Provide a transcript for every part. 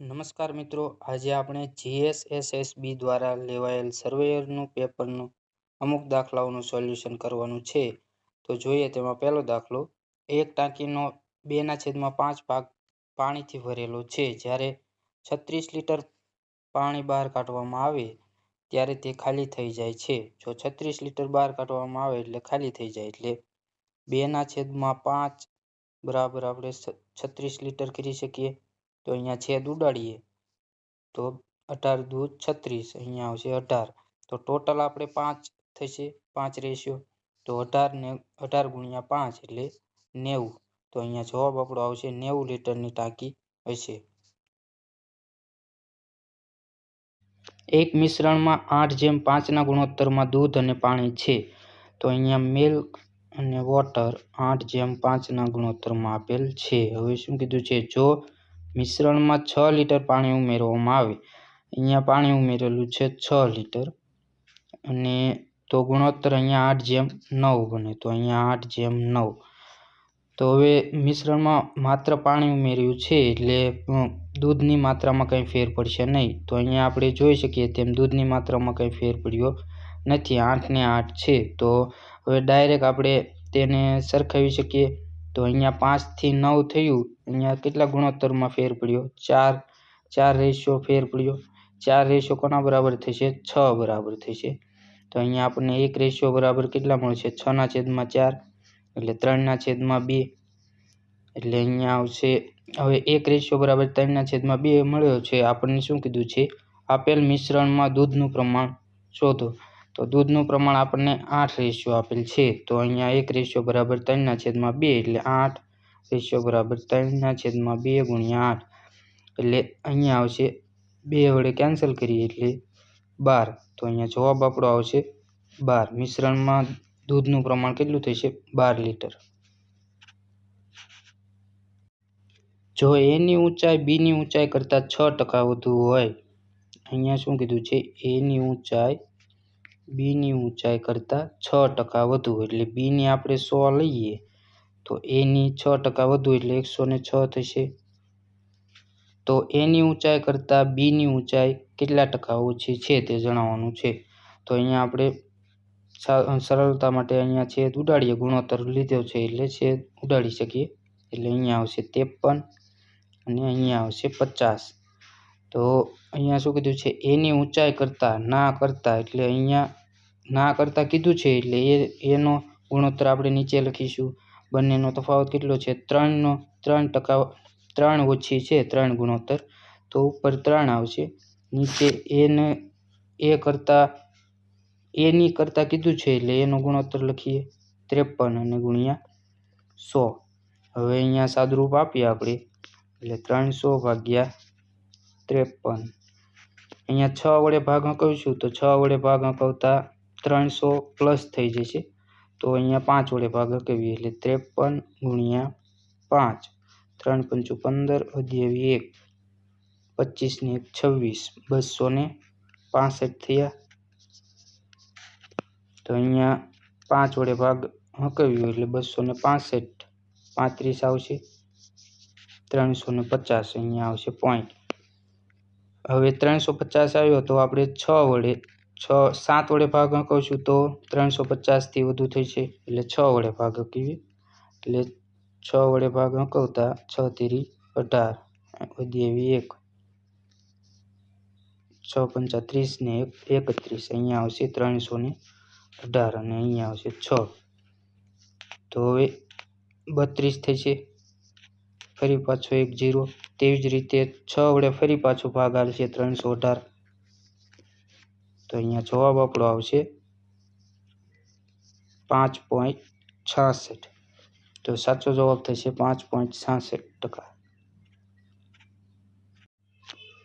નમસ્કાર મિત્રો, આજે આપણે જીએસએસએસબી દ્વારા લેવાયેલ સર્વેયરનું પેપરનું અમુક દાખલાઓનું સોલ્યુશન કરવાનું છે. તો જોઈએ તેમાં પહેલો દાખલો, એક ટાંકીનો બેના છેદમાં પાંચ ભાગ પાણીથી ભરેલો છે. જ્યારે છત્રીસ લીટર પાણી બહાર કાઢવામાં આવે, ત્યારે તે ખાલી થઈ જાય છે. જો છત્રીસ લીટર બહાર કાઢવામાં આવે એટલે ખાલી થઈ જાય. એટલે બેના છેદમાં પાંચ બરાબર આપણે છત્રીસ લીટર કરી શકીએ. તો અહીંયા છેદ ઉડાડીએ. તો અઢાર દુ છત્રીસ, અહીંયા આવશે અઢાર. તો ટોટલ આપણે પાંચ થશે, પાંચ રેશિયો તો અઢાર ને, અઢાર ગુણ્યા પાંચ એટલે નેવું. તો અહીંયા જવાબ આપણો આવશે નેવું લીટરની ટાંકી હશે. એક મિશ્રણમાં આઠ જેમ પાંચના ગુણોત્તરમાં દૂધ અને પાણી છે. તો અહીંયા મિલ્ક અને વોટર આઠ જેમ પાંચના ગુણોત્તરમાં આપેલ છે. હવે શું કીધું છે? જો મિશ્રણમાં છ લીટર પાણી ઉમેરવામાં આવે. અહીંયા પાણી ઉમેરેલું છે છ લીટર અને તો ગુણોત્તર અહીંયા આઠ જેમ નવ બને, તો અહીંયા આઠ જેમ નવ. તો હવે મિશ્રણમાં માત્ર પાણી ઉમેર્યું છે એટલે દૂધની માત્રામાં કંઈ ફેર પડશે નહીં. તો અહીંયા આપણે જોઈ શકીએ તેમ દૂધની માત્રામાં કંઈ ફેર પડ્યો નથી. આઠને આઠ છે. તો હવે ડાયરેક્ટ આપણે તેને સરખાવી શકીએ. તો અહીંયા પાંચથી નવ થયું, અહીંયા કેટલા ગુણોત્તરમાં ફેર પડ્યો? ચાર ચાર રેશિયો ફેર પડ્યો. ચાર રેશિયો કોના બરાબર થશે? છ બરાબર થશે. તો અહીંયા આપણને એક રેશિયો બરાબર કેટલા મળશે? છના છેદમાં ચાર, એટલે ત્રણના છેદમાં બે. એટલે અહીંયા આવશે, હવે એક રેશિયો બરાબર ત્રણના છેદમાં બે મળ્યો છે. આપણને શું કીધું છે? આપેલ મિશ્રણમાં દૂધનું પ્રમાણ શોધો. તો દૂધનું પ્રમાણ આપણને આઠ રેશિયો આપેલ છે. તો અહીંયા એક રેશિયો બરાબર ત્રણના છેદમાં બે એટલે આઠ રેશિયો બરાબર ત્રણના છેદમાં બે ગુણ્યા આઠ. એટલે અહીંયા આવશે બે વડે કેન્સલ કરીએ એટલે બાર. તો અહીંયા જવાબ આપણો આવશે બાર. મિશ્રણમાં દૂધનું પ્રમાણ કેટલું થશે? બાર લીટર. જો એની ઊંચાઈ બીની ઊંચાઈ કરતાં છ ટકા વધુ હોય, અહીંયા શું કીધું છે? એની ઊંચાઈ બીની ઊંચાઈ કરતાં છ ટકા વધુ એટલે બીની આપણે સો લઈએ, તો એની છ ટકા વધુ એટલે એકસો ને છ થશે. તો એની ઊંચાઈ કરતાં બીની ઊંચાઈ કેટલા ટકા ઓછી છે તે જણાવવાનું છે. તો અહીંયા આપણે સરળતા માટે અહીંયા છેદ ઉડાડીએ, ગુણોત્તર લીધો છે એટલે છેદ ઉડાડી શકીએ. એટલે અહીંયા આવશે ત્રેપન અને અહીંયા આવશે પચાસ. તો અહીંયા શું કીધું છે? એની ઊંચાઈ કરતાં, ના કરતાં એટલે અહીંયા ના કરતાં કીધું છે એટલે એ, એનો ગુણોત્તર આપણે નીચે લખીશું. બંનેનો તફાવત કેટલો છે? ત્રણનો, ત્રણ ટકા, ત્રણ ઓછી છે, ત્રણ ગુણોત્તર. તો ઉપર ત્રણ આવશે. નીચે એને, એ કરતાં, એની કરતાં કીધું છે એટલે એનો ગુણોત્તર લખીએ. ત્રેપન અને ગુણ્યા સો. હવે અહીંયા સાદરૂપ આપીએ આપણે. એટલે ત્રણસો ભાગ્યા ત્રેપન. અહીંયા છ વડે ભાગ હકવીશું તો છ વડે ભાગ હકવતા ત્રણસો પ્લસ થઈ જશે. તો અહીંયા પાંચ વડે ભાગ હકવીએ એટલે ત્રેપન ગુણ્યા પાંચ. ત્રણ પંચું પંદર અધ્યાવી એક. પચીસ ને એક છવ્વીસ. બસો ને પાસઠ થયા. તો અહીંયા પાંચ વડે ભાગ હકવ્યો એટલે બસો ને પાસઠ પાંત્રીસ આવશે. ત્રણસો ને પચાસ અહીંયા આવશે પોઈન્ટ હવે ત્રણસો પચાસ આવ્યો તો આપણે છ વડે છ, સાત વડે ભાગ છું તો ત્રણસો પચાસથી વધુ થશે એટલે છ વડે ભાગ હકવીએ એટલે છ વડે ભાગ હકવતા છ તેરી અઢાર. વધી એવી એક. છ પંચા ત્રીસ ને એક, એકત્રીસ. અહીંયા આવશે ત્રણસો ને અઢાર અને અહીંયા આવશે છ. તો હવે બત્રીસ થશે ફરી પાછો એક જીરો. તેવી જ રીતે છ વડે ફરી પાછો ભાગ આવશે ત્રણસો અઢાર. તો અહીંયા જવાબ આપણો આવશે પાંચ પોઈન્ટ છાસઠ. તો સાચો જવાબ થશે પાંચ પોઈન્ટ છાસઠ ટકા.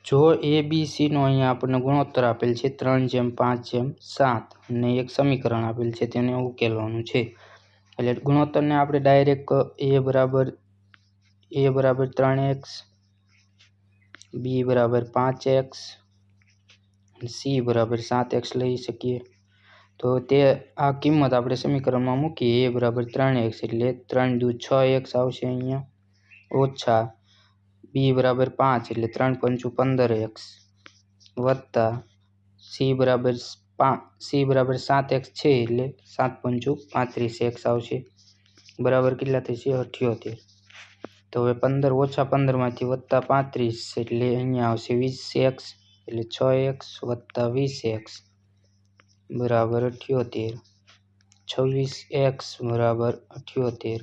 જો એ બી સીનો અહીંયા આપણને ગુણોત્તર આપેલ છે, ત્રણ જેમ, પાંચ જેમ, સાત અને એક સમીકરણ આપેલ છે, તેને ઉકેલવાનું છે. એટલે ગુણોત્તરને આપણે ડાયરેક્ટ એ બરાબર એ બરાબર ત્રણ એક્સ બી બરાબર પાંચ એક્સ સી બરાબર સાત એક્સ લઈ શકીએ. તો તે આ કિંમત આપણે સમીકરણમાં મૂકીએ. એ બરાબર ત્રણ એક્સ એટલે ત્રણ દુ છ એક્સ આવશે અહીંયા. ઓછા બી બરાબર પાંચ એટલે ત્રણ પંચું પંદર એક્સ વત્તા સી બરાબર પાંચ સી બરાબર સાત એક્સ છે એટલે સાત પંચું પાંત્રીસ એક્સ આવશે. બરાબર કેટલા થશે? અઠ્યોતેર. તો હવે પંદર ઓછા પંદરમાંથી વત્તા પાંત્રીસ એટલે અહીંયા આવશે વીસ એક્સ એટલે છ એક્સ વત્તા વીસ એક્સ બરાબર અઠ્યોતેર. છવ્વીસ એક્સ બરાબર અઠ્યોતેર.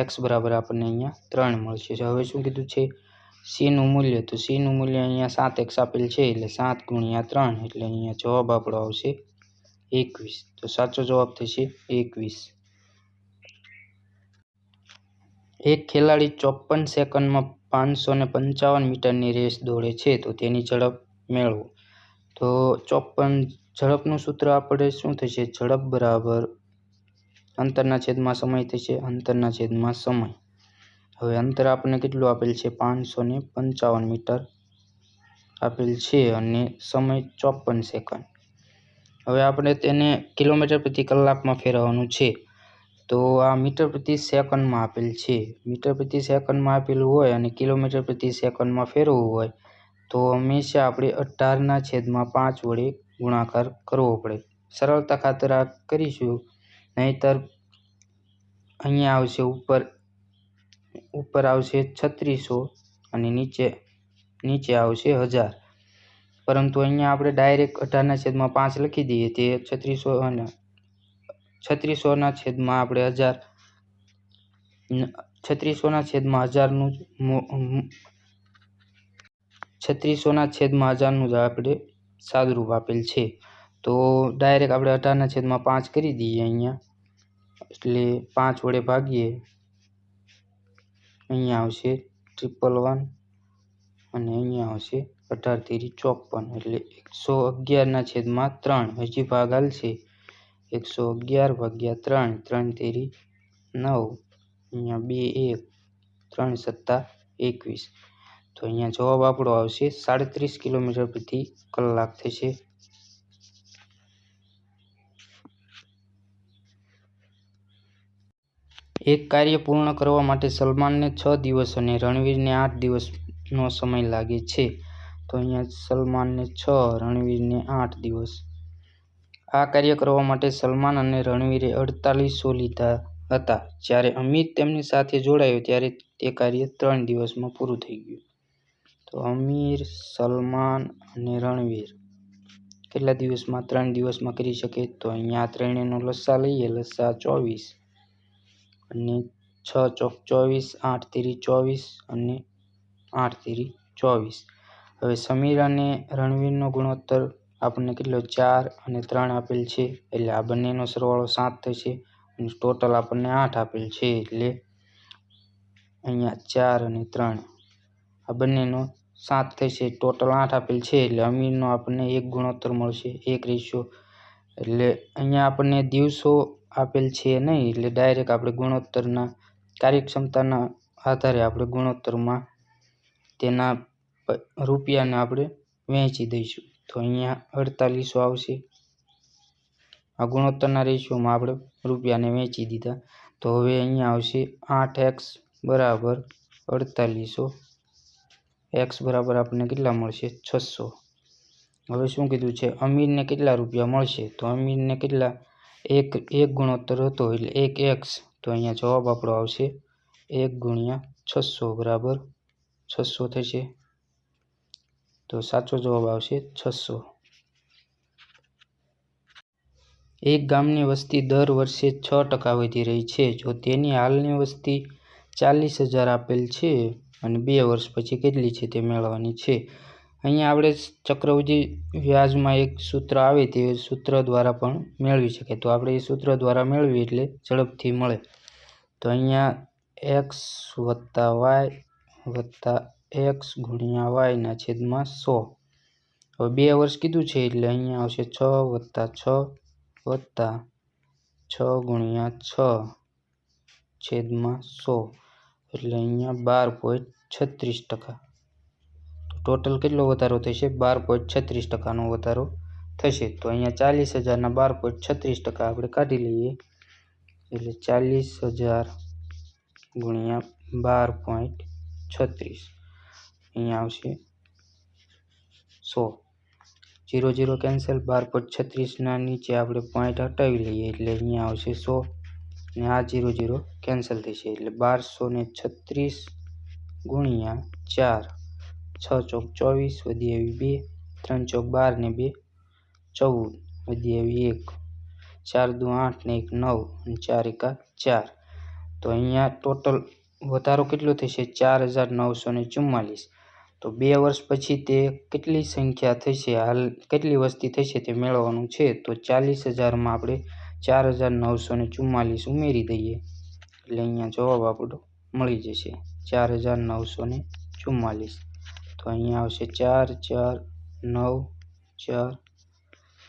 એક્સ બરાબર આપણને અહીંયા ત્રણ મળશે. હવે શું કીધું છે? સીનું મૂલ્ય. તો સીનું મૂલ્ય અહીંયા સાત એક્સ આપેલ છે એટલે સાત ગુણ્યા ત્રણ એટલે અહીંયા જવાબ આપણો આવશે એકવીસ. તો સાચો જવાબ થશે એકવીસ. એક ખેલાડી ચોપન સેકન્ડમાં પાંચસો ને પંચાવન મીટરની રેસ દોડે છે, તો તેની ઝડપ મેળવો. તો ચોપન, ઝડપનું સૂત્ર આપણે શું થશે? ઝડપ બરાબર અંતરના છેદમાં સમય થશે, અંતરના છેદમાં સમય. હવે અંતર આપણને કેટલું આપેલ છે? પાંચસો ને પંચાવન મીટર આપેલ છે અને સમય ચોપન સેકન્ડ. હવે આપણે તેને કિલોમીટર પ્રતિ કલાકમાં ફેરવવાનું છે. તો આ મીટર પ્રતિ સેકન્ડમાં આપેલ છે. મીટર પ્રતિ સેકન્ડમાં આપેલું હોય અને કિલોમીટર પ્રતિ સેકન્ડમાં ફેરવવું હોય, તો હંમેશા આપણે અઢારના છેદમાં પાંચ વડે ગુણાકાર કરવો પડે. સરળતા ખાતર આ કરીશું. નહીંતર અહીંયા આવશે ઉપર ઉપર આવશે છત્રીસો અને નીચે નીચે આવશે હજાર. પરંતુ અહીંયા આપણે ડાયરેક્ટ અઢારના છેદમાં પાંચ લખી દઈએ તે છત્રીસો અને છત્રીસોના છેદમાં આપણે હજાર. છત્રીસોના છેદમાં હજારનું છત્રીસોના છેદમાં હજારનું જ આપણે સાદરૂપ આપેલ છે. તો ડાયરેક્ટ આપણે અઢારના છેદમાં પાંચ કરી દઈએ અહીંયા. એટલે પાંચ વડે ભાગીએ. અહીંયા આવશે ટ્રિપલ વન અને અહીંયા આવશે અઢાર તેરી ચોપન. એટલે એકસો અગિયારના છેદમાં ત્રણ. હજી ભાગ હાલશે. એકસો અગિયાર ભાગ્યા ત્રણ ત્રણ તેરી નવ, અહીંયા બે એક, ત્રણ સત્તા એકવીસ. તો અહીંયા જવાબ આપણો આવશે સાડત્રીસ કિલોમીટર પ્રતિ કલાક થશે. એક કાર્ય પૂર્ણ કરવા માટે સલમાનને છ દિવસ અને રણવીરને આઠ દિવસનો સમય લાગે છે. તો અહીંયા સલમાનને છ, રણવીરને આઠ દિવસ. આ કાર્ય કરવા માટે સલમાન અને રણવીરે અડતાલીસો લીધા હતા. જ્યારે અમિત તેમની સાથે જોડાયો ત્યારે તે કાર્ય ત્રણ દિવસમાં પૂરું થઈ ગયું. તો અમીર, સલમાન અને રણવીર કેટલા દિવસમાં ત્રણ દિવસમાં કરી શકે? તો અહીંયા ત્રણેયનો લસ્સા લઈએ. લસ્સા ચોવીસ અને છ ચોક ચોવીસ, આઠ તેરી ચોવીસ અને આઠ તેરી ચોવીસ. હવે સમીર અને રણવીરનો ગુણોત્તર આપણને કેટલો ચાર અને ત્રણ આપેલ છે, એટલે આ બંનેનો સરવાળો સાત થશે અને ટોટલ આપણને આઠ આપેલ છે, એટલે અહીંયા ચાર અને ત્રણ. આ બંનેનો સાત થશે ટોટલ આઠ આપેલ છે, એટલે અમીરનો આપણને એક ગુણોત્તર મળશે, એક રેશિયો. એટલે અહીંયા આપણને દિવસો આપેલ છે નહીં, એટલે ડાયરેક્ટ આપણે ગુણોત્તરના કાર્યક્ષમતાના આધારે આપણે ગુણોત્તરમાં તેના રૂપિયાને આપણે વહેંચી દઈશું. તો અહીંયા અડતાલીસો આવશે. આ ગુણોત્તરના રેશિયોમાં આપણે રૂપિયાને વેચી દીધા. તો હવે અહીંયા આવશે આઠ એક્સ બરાબર અડતાલીસો. એક્સ બરાબર આપણને કેટલા મળશે? છસો. હવે શું કીધું છે? અમીરને કેટલા રૂપિયા મળશે? તો અમીરને કેટલા? એક એક ગુણોત્તર હતો એટલે એક એક્સ. તો અહીંયા જવાબ આપણો આવશે એક ગુણ્યા છસો બરાબર. છસો થશે. તો સાચો જવાબ આવશે છસો. એક ગામની વસ્તી દર વર્ષે છ ટકા વધી રહી છે. જો તેની હાલની વસ્તી ચાલીસ હજાર આપેલ છે અને બે વર્ષ પછી કેટલી છે તે મેળવવાની છે. અહીંયા આપણે ચક્રવૃદ્ધિ વ્યાજમાં એક સૂત્ર આવે તે સૂત્ર દ્વારા પણ મેળવી શકે તો આપણે એ સૂત્ર દ્વારા મેળવીએ એટલે ઝડપથી મળે. તો અહીંયા એક્સ વત્તા વાય વત્તા એક્સ ગુણ્યા વાયના છેદમાં સો. હવે બે વર્ષ કીધું છે એટલે અહીંયા આવશે છ વત્તા છ વત્તા છ ગુણ્યા છ છેદમાં સો. એટલે અહીંયા બાર પોઈન્ટ છત્રીસ ટકા. ટોટલ કેટલો વધારો થશે? બાર પોઈન્ટ છત્રીસ ટકાનો વધારો થશે. તો અહીંયા ચાલીસ હજારના બાર પોઈન્ટ છત્રીસ ટકા આપણે કાઢી લઈએ. એટલે ચાલીસ હજાર ગુણ્યા બાર પોઈન્ટ છત્રીસ. અહીંયા આવશે. સો જીરો જીરો કેન્સલ બાર પોઈન્ટ છત્રીસના નીચે આપણે પોઈન્ટ હટાવી લઈએ એટલે અહીંયા આવશે. સો અને આ જીરો જીરો કેન્સલ થશે એટલે બારસો ને છત્રીસ ગુણ્યા ચાર, છ ચોક ચોવીસ વધી આવી બે, ત્રણ ચોક બાર ને બે, ચૌદ વધી આવી એક, ચાર દુ આઠ ને એક નવ અને ચાર એકા ચાર. તો અહીંયા ટોટલ વધારો કેટલો થશે? ચાર હજાર નવસો ને ચુમ્માલીસ. તો બે વર્ષ પછી તે કેટલી સંખ્યા થશે, હાલ કેટલી વસ્તી થશે તે મેળવવાનું છે? તો ચાલીસ હજારમાં આપણે ચાર હજાર નવસો ને ચુમ્માલીસ ઉમેરી દઈએ. એટલે અહીંયા જવાબ આપણો મળી જશે ચાર હજાર નવસો ને ચુમ્માલીસ. તો અહીંયા આવશે ચાર ચાર, નવ, ચાર,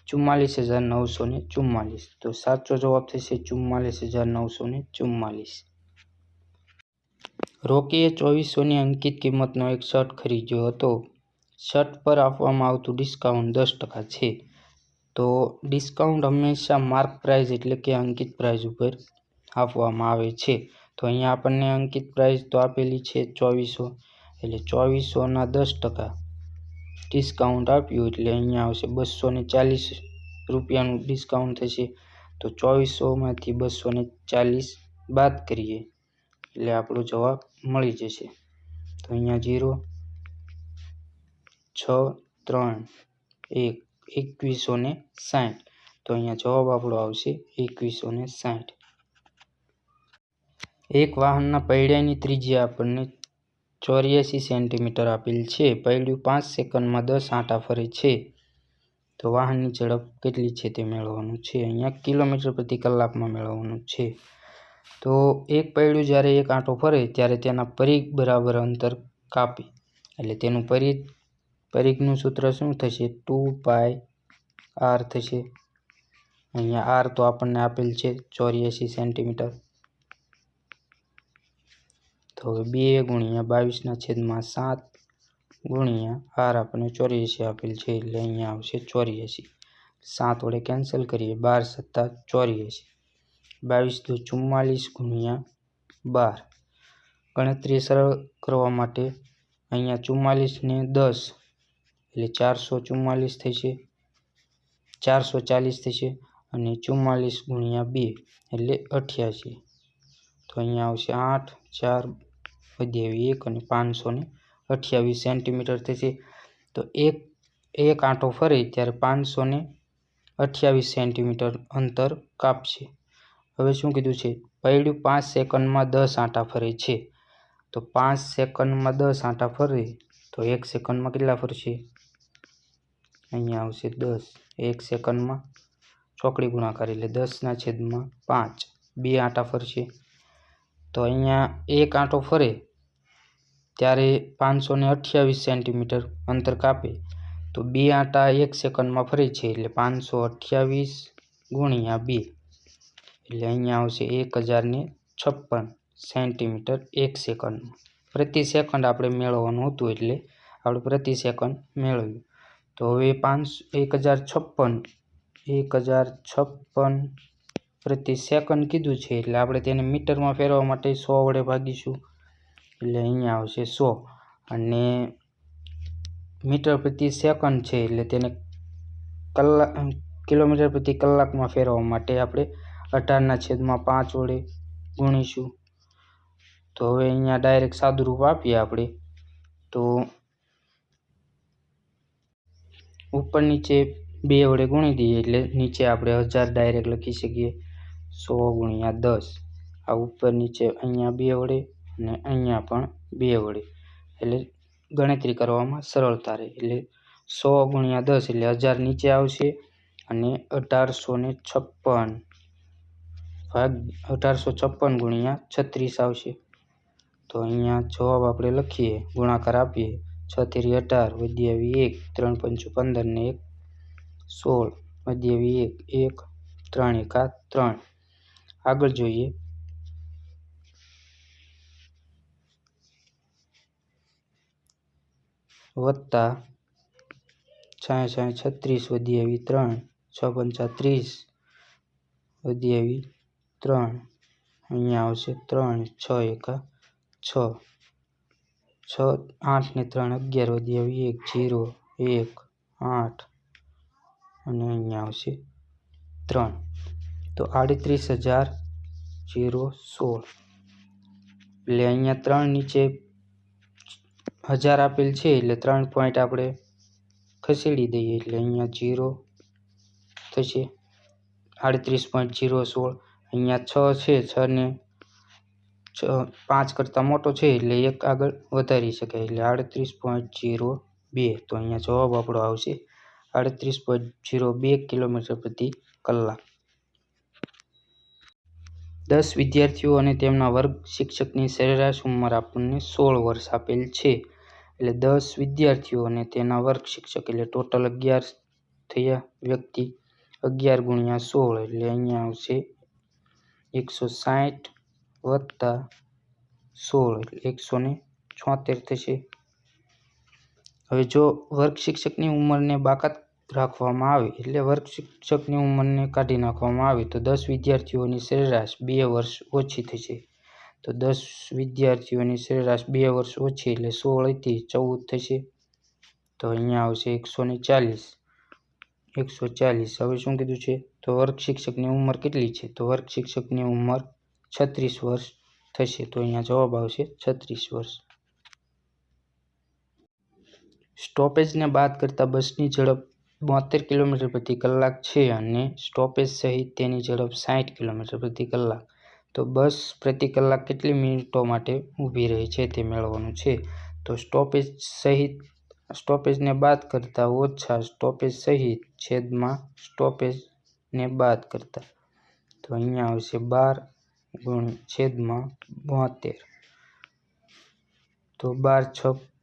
ચુમ્માલીસ હજાર નવસો ને ચુમ્માલીસ. તો સાચો જવાબ થશે ચુમ્માલીસ હજાર નવસો ને ચુમ્માલીસ. રોકીએ ચોવીસોની અંકિત કિંમતનો એક શર્ટ ખરીદ્યો હતો. શર્ટ પર આપવામાં આવતું ડિસ્કાઉન્ટ દસ ટકા છે. તો ડિસ્કાઉન્ટ હંમેશા માર્ક પ્રાઇઝ એટલે કે અંકિત પ્રાઇઝ ઉપર આપવામાં આવે છે. તો અહીંયા આપણને અંકિત પ્રાઇઝ તો આપેલી છે ચોવીસો. એટલે ચોવીસોના દસ ટકા ડિસ્કાઉન્ટ આપ્યું એટલે અહીંયા આવશે બસો ને ચાલીસ રૂપિયાનું ડિસ્કાઉન્ટ થશે. તો ચોવીસોમાંથી બસો ને ચાલીસ બાદ કરીએ. એટલે આપણો જવાબ મળી જશે. તો અહીંયા જીરો, છ, ત્રણ, એક, એકવીસો ને સાઠ. તો અહીંયા જવાબ આપણો આવશે એકવીસો ને સાઠ. એક વાહનના પૈડાની ત્રિજ્યા આપણને ચોર્યાસી સેન્ટીમીટર આપેલ છે. પૈડું પાંચ સેકન્ડમાં દસ આંટા ફરે છે. તો વાહનની ઝડપ કેટલી છે તે મેળવવાનું છે. અહીંયા કિલોમીટર પ્રતિ કલાકમાં મેળવવાનું છે. તો એક પૈડું જ્યારે એક આંટો ફરે ત્યારે તેના પરિઘ બરાબર અંતર કાપે. એટલે તેનું પરિઘ પરિઘનું સૂત્ર શું થશે? ટુ પાય આર થશે. અહીંયા આર તો આપણને આપેલ છે ચોર્યાસી સેન્ટીમીટર. તો બે ગુણ્યા બાવીસના છેદમાં સાત ગુણ્યા આર આપણને ચોર્યાસી આપેલ છે. એટલે અહીંયા આવશે ચોર્યાસી. સાત વડે કેન્સલ કરીએ, બાર સત્તા ચોર્યાસી. બાવીસ દુ ચુમ્માલીસ ગુણ્યા બાર. ગણતરી સરળ કરવા માટે અહીંયા ચુમ્માલીસને દસ એટલે ચારસો ચુમ્માલીસ થશે ચારસો ચાલીસ થશે અને ચુમ્માલીસ ગુણ્યા બે એટલે અઠ્યાસી. તો અહીંયા આવશે આઠ, ચાર વધ્યાવી એક અને પાંચસો ને અઠ્યાવીસ સેન્ટીમીટર થશે તો એક એક આંટો ફરે ત્યારે પાંચસો અઠ્યાવીસ સેન્ટીમીટર અંતર કાપશે. હવે શું કીધું છે? પૈડું પાંચ સેકન્ડમાં દસ આંટા ફરે છે. તો પાંચ સેકન્ડમાં દસ આંટા ફરે, તો એક સેકન્ડમાં કેટલા ફરશે? અહીંયા આવશે દસ. એક સેકન્ડમાં ચોકડી ગુણાકાર એટલે દસના છેદમાં પાંચ. બે આંટા ફરશે. તો અહીંયા એક આંટો ફરે, ત્યારે પાંચસો ને અઠ્યાવીસ સેન્ટીમીટર અંતર કાપે. તો બે આંટા એક સેકન્ડમાં ફરે છે એટલે પાંચસો અઠ્યાવીસ ગુણ્યા બે. એટલે અહીંયા આવશે એક હજારને છપ્પન સેન્ટીમીટર એક સેકન્ડમાં પ્રતિ સેકન્ડ આપણે મેળવવાનું હતું એટલે આપણે પ્રતિ સેકન્ડ મેળવ્યું તો હવે પાંચ એક હજાર છપ્પન એક હજાર છપ્પન પ્રતિ સેકન્ડ કીધું છે એટલે આપણે તેને મીટરમાં ફેરવવા માટે સો વડે ભાગીશું। એટલે અહીંયા આવશે સો અને મીટર પ્રતિ સેકન્ડ છે એટલે તેને કલાક, કિલોમીટર પ્રતિ કલાકમાં ફેરવવા માટે આપણે અઢારના છેદમાં પાંચ વડે ગુણીશું. તો હવે અહીંયા ડાયરેક્ટ સાદુરૂપ આપીએ આપણે. તો ઉપર નીચે બે વડે ગુણી દઈએ એટલે નીચે આપણે હજાર ડાયરેક્ટ લખી શકીએ. સો ગુણ્યા દસ. આ ઉપર નીચે અહીંયા બે વડે અને અહીંયા પણ બે વડે. એટલે ગણતરી કરવામાં સરળતા રહે. એટલે સો ગુણ્યા દસ એટલે હજાર નીચે આવશે અને અઢારસો ને છપ્પન. ભાગ અઢારસો છપ્પન ગુણ્યા છત્રીસ આવશે. તો અહીંયા જવાબ આપણે લખીએ, ગુણાકાર આપીએ, છ તેરી અઢાર વધી આવી એક, ત્રણ પંચું પંદર ને એક, સોળ વધી આવી એક એક, ત્રણ એકા ત્રણ. આગળ જોઈએ. વત્તા છાયા છાયા છત્રીસ વધી આવી ત્રણ, છ પંચા ત્રીસ વધી આવી ત્રણ. અહીંયા આવશે ત્રણ, છ એકા છ. છ, આઠ ને ત્રણ, અગિયાર વધી આવી એક, જીરો, એક, આઠ. અને અહીંયા આવશે ત્રણ. તો આડત્રીસ હજાર જીરો સોળ. એટલે અહીંયા ત્રણ નીચે હજાર આપેલ છે, એટલે ત્રણ પોઈન્ટ આપણે ખસેડી દઈએ, એટલે અહીંયા જીરો થશે. આડત્રીસ પોઈન્ટ જીરો સોળ. અહીંયા છ છે છને છ, પાંચ કરતાં મોટો છે એટલે એક આગળ વધારી શકાય. એટલે આડત્રીસ પોઈન્ટ જીરો બે, તો અહીંયા જવાબ આપણો આવશે આડત્રીસ પોઈન્ટ જીરો બે કિલોમીટર પ્રતિ કલાક. દસ વિદ્યાર્થીઓ અને તેમના વર્ગ શિક્ષકની સરેરાશ ઉંમર આપણને સોળ વર્ષ આપેલ છે. એટલે દસ વિદ્યાર્થીઓ અને તેના વર્ગ શિક્ષક એટલે ટોટલ અગિયાર થયા વ્યક્તિ અગિયાર ગુણ્યા સોળ, એટલે અહીંયા આવશે એકસો સાઠ વત્તા સોળ એટલે એકસો ને છોતેર થશે. હવે જો વર્ગ શિક્ષકની ઉંમરને બાકાત રાખવામાં આવે, એટલે વર્ગ શિક્ષકની ઉંમરને કાઢી નાખવામાં આવે, તો દસ વિદ્યાર્થીઓની સરેરાશ બે વર્ષ ઓછી થશે. તો દસ વિદ્યાર્થીઓની સરેરાશ બે વર્ષ ઓછી, એટલે સોળ હતી ચૌદ થશે. તો અહીંયા આવશે એકસો ને ચાલીસ. એકસો ચાલીસ. હવે શું કીધું છે? તો વર્ગ શિક્ષકની ઉંમર કેટલી છે? તો વર્ગ શિક્ષકની ઉંમર છત્રીસ વર્ષ થશે. તો અહીંયા જવાબ આવશે છત્રીસ વર્ષ. સ્ટોપેજને બાદ કરતાં બસની ઝડપ બોતેર કિલોમીટર પ્રતિ કલાક છે અને સ્ટોપેજ સહિત તેની ઝડપ સાઠ કિલોમીટર પ્રતિ કલાક. તો બસ પ્રતિ કલાક કેટલી મિનિટો માટે ઊભી રહે છે તે મેળવવાનું છે? તો સ્ટોપેજ સહિત સ્ટોપેજને બાદ કરતાં ઓછા સ્ટોપેજ સહિત છેદમાં સ્ટોપેજને બાદ કરતાં. તો અહીંયા આવશે બાર ગુણ છેદમાં બોતેર. તો બાર છ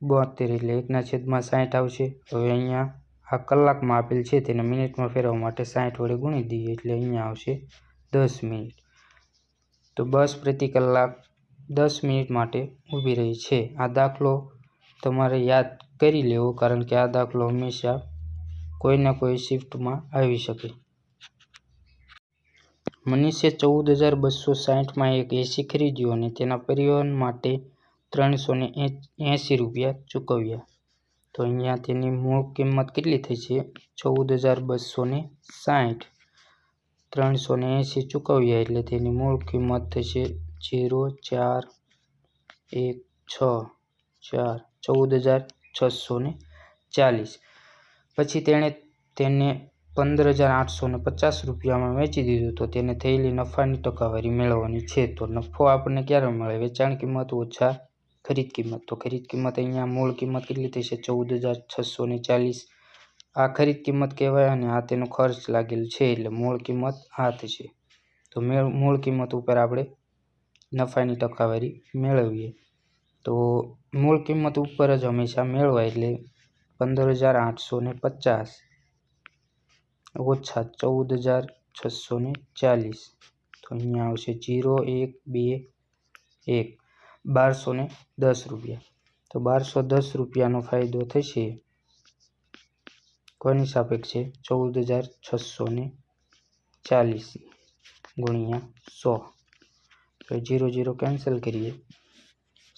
બોતેર એટલે એકના છેદમાં સાઠ આવશે. હવે અહીંયા આ કલાકમાં આપેલ છે તેને મિનિટમાં ફેરવવા માટે સાઠ વડે ગુણી દઈએ એટલે અહીંયા આવશે દસ મિનિટ. તો બસ પ્રતિ કલાક દસ મિનિટ માટે ઊભી રહી છે. આ દાખલો તમારે યાદ કરી લેવો કારણ કે આ દાખલો હંમેશા કોઈના કોઈ શિફ્ટમાં આવી શકે. મનીષે ચૌદ હજાર બસો સાઠમાં એક એસી ખરીદ્યો અને તેના પરિવહન માટે ત્રણસો ને એંસી રૂપિયા ચૂકવ્યા. તો અહીંયા તેની મૂળ કિંમત કેટલી થઈ છે? ચૌદ હજાર બસો ને સાઠ. ત્રણસો ને એંસી ચૂકવ્યા એટલે તેની મૂળ કિંમત થશે જીરો ચાર, એક, છ, ચાર. ચૌદ હજાર છસો ને ચાલીસ. પછી તેણે તેને પંદર હજાર આઠસો ને પચાસ રૂપિયામાં વેચી દીધું તો તેને થયેલી નફાની ટકાવારી મેળવવાની છે. તો નફો આપણને ક્યારે મળે? વેચાણ કિંમત ઓછા ખરીદ કિંમત. તો ખરીદ કિંમત અહીંયા મૂળ કિંમત કેટલી થશે? ચૌદ હજાર છસો ને ચાલીસ. આ ખરીદ કિંમત કહેવાય અને આ તેનો ખર્ચ લાગેલ છે એટલે મૂળ કિંમત આ થશે. તો મૂળ કિંમત ઉપર આપણે નફાની ટકાવારી મેળવીએ. તો મૂળ કિંમત ઉપર જ હંમેશા મેળવાય એટલે પંદર હજાર આઠસો ને પચાસ ઓછા ચૌદ હજાર છસો ને ચાલીસ. તો અહીંયા આવશે જીરો એક બે એક બારસો ને દસ રૂપિયા. તો બારસો દસ રૂપિયાનો ફાયદો થશે કોની સાપેક્ષે? ચૌદ હજાર છસો ને ચાલીસ ગુણ્યા સો. તો જીરો જીરો કેન્સલ કરીએ.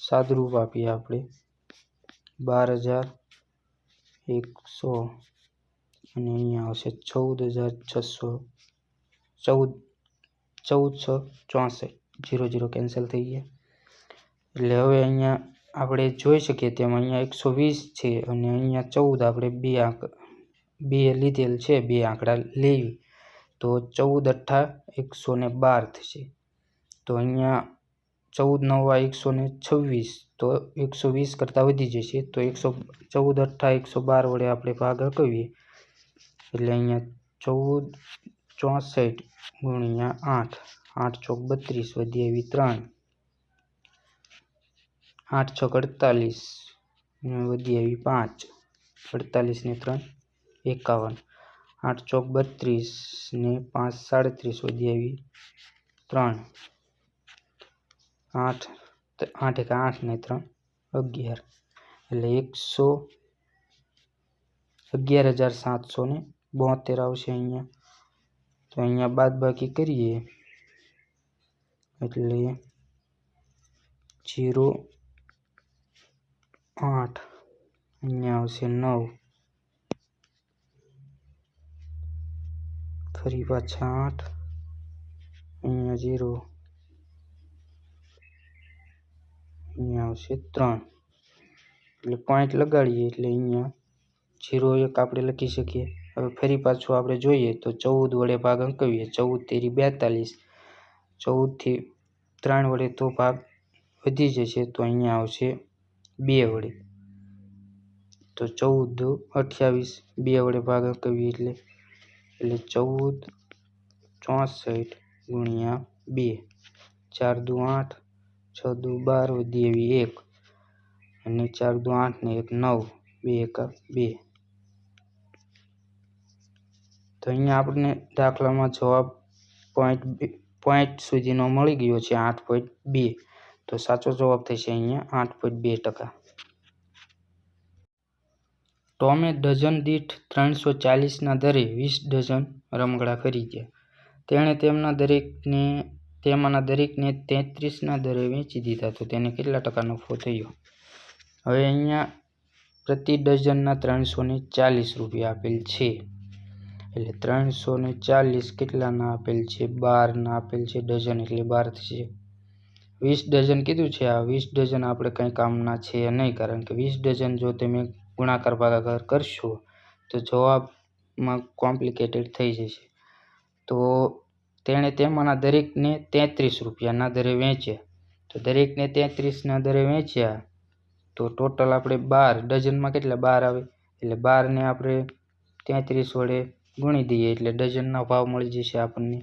સાદુરૂપ આપીએ આપણે. બાર હજાર એકસો અને અહીંયા આવશે ચૌદ હજાર છસો ચૌદ, ચૌદસો ચોસઠ. જીરો જીરો કેન્સલ થઈ ગયા. એટલે હવે અહીંયા આપણે જોઈ શકીએ તેમ અહીંયા એકસો વીસ છે અને અહીંયા ચૌદ આપણે બે આંક, બે લીધેલ છે, બે આંકડા લેવી. તો ચૌદ અઠ્ઠા એકસો ને બાર થશે. તો અહીંયા ચૌદ નવા એકસો ને છવ્વીસ, તો એકસો વીસ કરતાં વધી જશે. તો એકસો ચૌદ અઠ્ઠા એકસો બાર વડે આપણે ભાગ કરીએ એટલે અહીંયા ચૌદ ચોસઠ ગુણ્યા આઠ આઠ ચોક બત્રીસ વધી આવી ત્રણ. આઠ છ અડતાલીસ વધી આવી પાંચ. અડતાલીસ ને ત્રણ, એકાવન. આઠ ચોક બત્રીસ ને પાંચ સાડત્રીસ વધી આવી ત્રણ. આઠ આઠ એક આઠ ને ત્રણ અગિયાર એટલે એકસો અગિયાર હજાર સાતસો ને બોતેર આવશે અહીંયા તો અહીંયા બાદ બાકી કરીએ એટલે જીરો આઠ અહીંયા આવશે નવ ફરી પાછા આઠ અહીંયા ઝીરો અહીંયા આવશે ત્રણ. એટલે પોઈન્ટ લગાડીએ એટલે અહીંયા ઝીરો એક આપણે લખી શકીએ. હવે ફરી પાછું આપણે જોઈએ તો ચૌદ વડે ભાગ અંકવીએ. ચૌદ તેરી બેતાલીસ. ચૌદથી ત્રણ વડે તો ભાગ વધી જશે તો અહીંયા આવશે બે વડે. તો ચૌદ અઠ્યાવીસ બે વડે ભાગ અંકવીએ એટલે એટલે ચૌદ ચોસઠ ગુણ્યા બે. ચાર દુ આઠ. છ દુ બાર દેવી એક અને ચાર દુ આઠ ને એક નવ, બે એકા બે. તો અહીંયા આપણને દાખલામાં જવાબ પોઈન્ટ પોઈન્ટ સુધીનો મળી ગયો છે આઠ પોઈન્ટ બે. તો સાચો જવાબ થશે અહીંયા આઠ પોઈન્ટ બે ટકા. ટોમે ડઝન દીઠ ત્રણસો ચાલીસના દરે વીસ ડઝન રમકડાં ખરીદ્યા. તેણે તેમના દરેકને તેમાંના દરેકને તેત્રીસના દરે વેચી દીધા તો તેને કેટલા ટકા નફો થયો? હવે અહીંયા પ્રતિ ડઝનના ત્રણસો ને ચાલીસ રૂપિયા આપેલ છે. એટલે ત્રણસો ને ચાલીસ કેટલાના આપેલ છે? બારના આપેલ છે, ડઝન એટલે બાર થશે. વીસ ડઝન કીધું છે? આ વીસ ડઝન આપણે કંઈ કામના છે નહીં, કારણ કે વીસ ડઝન જો તમે ગુણાકાર ભાગાકાર કરશો તો જવાબમાં કોમ્પ્લિકેટેડ થઈ જશે. તો તેણે તેમાંના દરેકને તેત્રીસ રૂપિયાના દરે વેચ્યા. તો દરેકને તેત્રીસના દરે વેચ્યા, તો ટોટલ આપણે બાર, ડઝનમાં કેટલા બાર આવે? એટલે બારને આપણે તેત્રીસ વડે ગુણી દઈએ, એટલે ડઝનના ભાવ મળી જશે આપણને.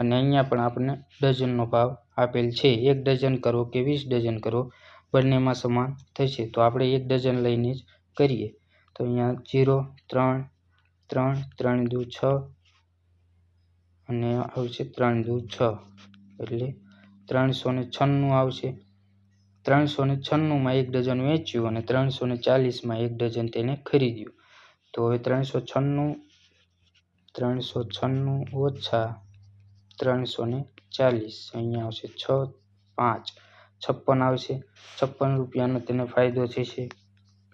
અને અહીંયા પણ આપણને ડઝનનો ભાવ આપેલ છે. એક ડઝન કરો કે વીસ ડઝન કરો, બંનેમાં સમાન થશે. તો આપણે એક ડઝન લઈને જ કરીએ. તો અહીંયા જીરો, ત્રણ ત્રણ ત્રણ, દુ, છ અને આવશે ત્રણ દુ છ. એટલે ત્રણસો ને છન્નું આવશે. ત્રણસો ને છન્નુંમાં એક ડઝન વેચ્યું અને ત્રણસો ને ચાલીસમાં એક ડઝન તેને ખરીદ્યું. તો હવે ત્રણસો છન્નું ત્રણસો છન્નું ઓછા ત્રણસો ને ચાલીસ. અહીંયા આવશે છ, પાંચ, છપ્પન આવશે. છપ્પન રૂપિયાનો તેને ફાયદો થશે.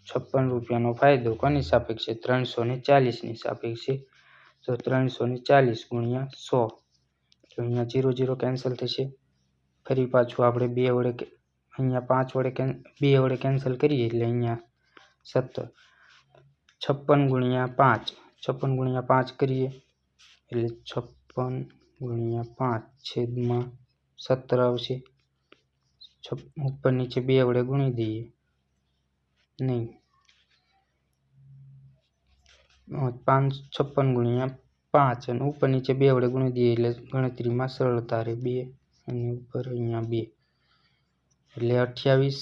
છપ્પન રૂપિયાનો ફાયદો કોની સાપેક્ષે? ત્રણસો ને ચાલીસની સાપેક્ષે. તો ત્રણસો ને ચાલીસ ગુણ્યા સો. તો અહીંયા જીરો જીરો કેન્સલ થશે, ફરી પાછું આપણે બે વડે અહીંયા પાંચ વડે કેન બે વડે કેન્સલ કરીએ એટલે અહીંયા સત્તર. છપ્પન ગુણ્યા પાંચ, છપ્પન ગુણ્યા પાંચ કરીએ એટલે છપ્પન ગુણ્યા પાંચ છેદમાં સત્તર આવશે. છપ, ઉપર નીચે બે વડે ગુણી દઈએ. નહીં. પાંચ, છપ્પન ગુણ્યા પાંચ અને ઉપર નીચે બે વડે ગુણી દઈએ એટલે ગણતરીમાં સરળતા રહે બે અને ઉપર અહીંયા બે. એટલે અઠ્યાવીસ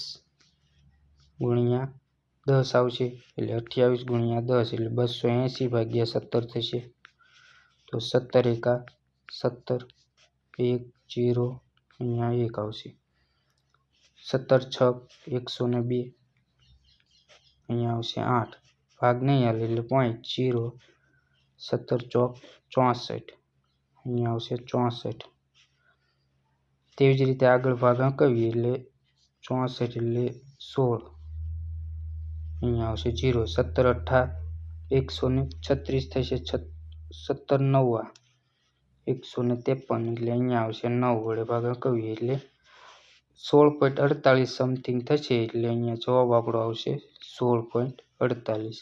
ગુણ્યા દસ આવશે. એટલે અઠ્યાવીસ ગુણ્યા દસ એટલે બસો એંસી ભાગ્યા સત્તર થશે. તો સત્તર એકા સત્તર, એક જીરો અહીંયા એક આવશે. સત્તર છ, એકસો ને બે અહીંયા આવશે આઠ. હાલે, એટલે પોઈન્ટ જીરો સત્તર ચોક, ચોસઠ. અહીંયા આવશે ચોસઠ. તેવી જ રીતે આગળ ભાગ આંકવીએ એટલે ચોસઠ એટલે સોળ. અહીંયા આવશે જીરો સત્તર અઠ્ઠા એકસો ને છત્રીસ થશે સત્તર, નવ્વા. એકસો ને ત્રેપન, એટલે અહીંયા આવશે નવ, વડે ભાગ આંકવીએ એટલે સોળ પોઈન્ટ અડતાલીસ સમથિંગ થશે, એટલે અહીંયા જવાબ આપણો આવશે સોળ પોઈન્ટ અડતાલીસ